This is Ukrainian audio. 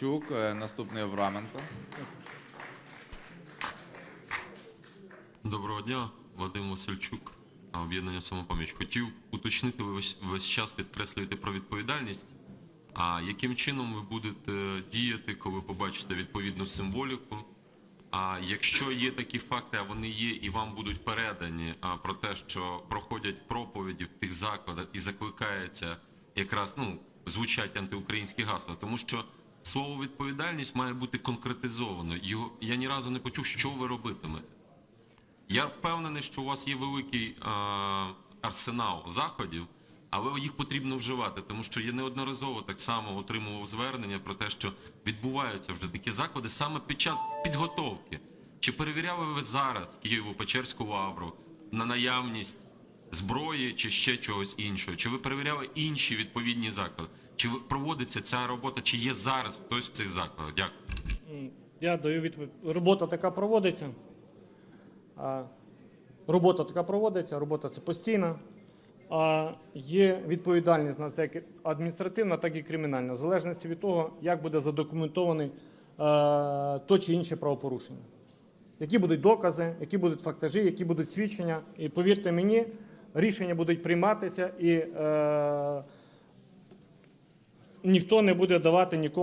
Чук, е, наступний Авраменко. Доброго дня, Вадим Васильчук, об'єднання самопоміч. Хотів уточнити, ви весь, весь час підкреслюєте про відповідальність. А яким чином ви будете діяти, коли побачите відповідну символіку? А якщо є такі факти, а вони є, і вам будуть передані а, про те, що проходять проповіді в тих закладах і закликається якраз ну звучать антиукраїнські гасла, тому що слово відповідальність має бути конкретизовано. Його я ні разу не почув, що ви робитимете. Я впевнений, що у вас є великий е, арсенал заходів, але їх потрібно вживати, тому що я неодноразово так само отримував звернення про те, що відбуваються вже такі заклади саме під час підготовки. Чи перевіряли ви зараз Києво-Печерську лавру на наявність зброї чи ще чогось іншого? Чи ви перевіряли інші відповідні заклади? Чи проводиться ця робота, чи є зараз хтось в цих закладах? Дякую. Я даю відповідь. Робота така проводиться. Робота така проводиться, робота це постійна. А є відповідальність у нас як адміністративна, так і кримінальна, в залежності від того, як буде задокументований то чи інше правопорушення. Які будуть докази, які будуть фактажі, які будуть свідчення. І повірте мені, рішення будуть прийматися, і е, ніхто не буде давати нікому.